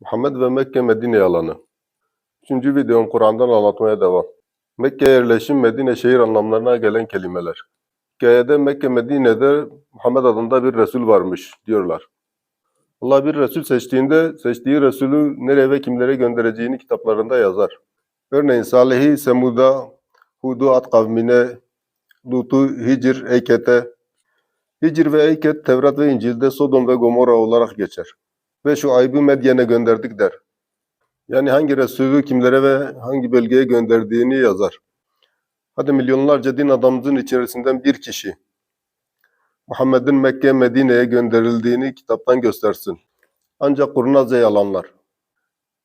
Muhammed ve Mekke Medine yalanı. Üçüncü videom Kur'an'dan anlatmaya devam. Mekke yerleşim Medine şehir anlamlarına gelen kelimeler. Hikayede Mekke Medine'de Muhammed adında bir Resul varmış diyorlar. Allah bir Resul seçtiğinde seçtiği Resulü nereye ve kimlere göndereceğini kitaplarında yazar. Örneğin Salih'i Semud'a, Hud'u Ad kavmine, Lut'u Hicr, Eyket'e. Hicr ve Eyket Tevrat ve İncil'de Sodom ve Gomorra olarak geçer. Ve şu ayıbı Medyen'e gönderdik der. Yani hangi Resulü kimlere ve hangi bölgeye gönderdiğini yazar. Hadi milyonlarca din adamımızın içerisinden bir kişi Muhammed'in Mekke Medine'ye gönderildiğini kitaptan göstersin. Ancak kurnazca yalanlar.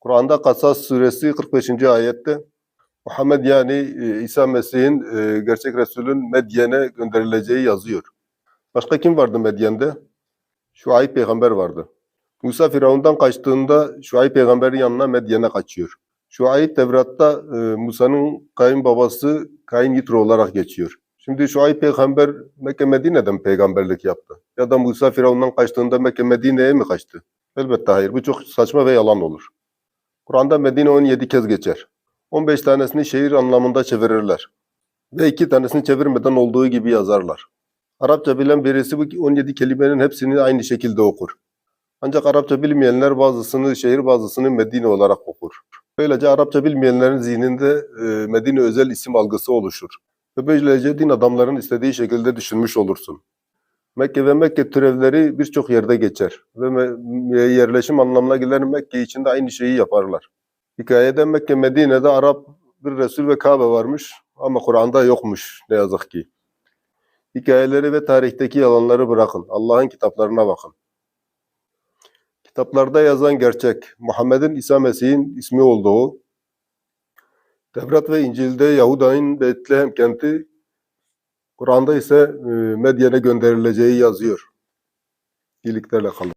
Kur'an'da Kasas suresi 45. ayette Muhammed yani e, İsa Mesih'in e, gerçek Resulün Medyen'e gönderileceği yazıyor. Başka kim vardı Medyen'de? Şuayb peygamber vardı. Musa Firavun'dan kaçtığında Şuayb peygamberin yanına Medyen'e kaçıyor. Şuayb Tevrat'ta e, Musa'nın kayınbabası Kain Yitro olarak geçiyor. Şimdi Şuayb peygamber Mekke Medine'den peygamberlik yaptı. Ya da Musa Firavun'dan kaçtığında Mekke Medine'ye mi kaçtı? Elbette hayır. Bu çok saçma ve yalan olur. Kur'an'da Medine 17 kez geçer. 15 tanesini şehir anlamında çevirirler. Ve iki tanesini çevirmeden olduğu gibi yazarlar. Arapça bilen birisi bu 17 kelimenin hepsini aynı şekilde okur. Ancak Arapça bilmeyenler bazısını şehir bazısını Medine olarak okur. Böylece Arapça bilmeyenlerin zihninde e, Medine özel isim algısı oluşur. Ve böylece din adamların istediği şekilde düşünmüş olursun. Mekke ve Mekke türevleri birçok yerde geçer. Ve yerleşim anlamına gelen Mekke için de aynı şeyi yaparlar. Hikayede Mekke Medine'de Arap bir Resul ve Kabe varmış ama Kur'an'da yokmuş ne yazık ki. Hikayeleri ve tarihteki yalanları bırakın. Allah'ın kitaplarına bakın. Kitaplarda yazan gerçek, Muhammed'in İsa Mesih'in ismi olduğu, Tevrat ve İncil'de Yahuda'nın Betlehem kenti, Kur'an'da ise e, Medyen'e gönderileceği yazıyor. İyiliklerle kalın.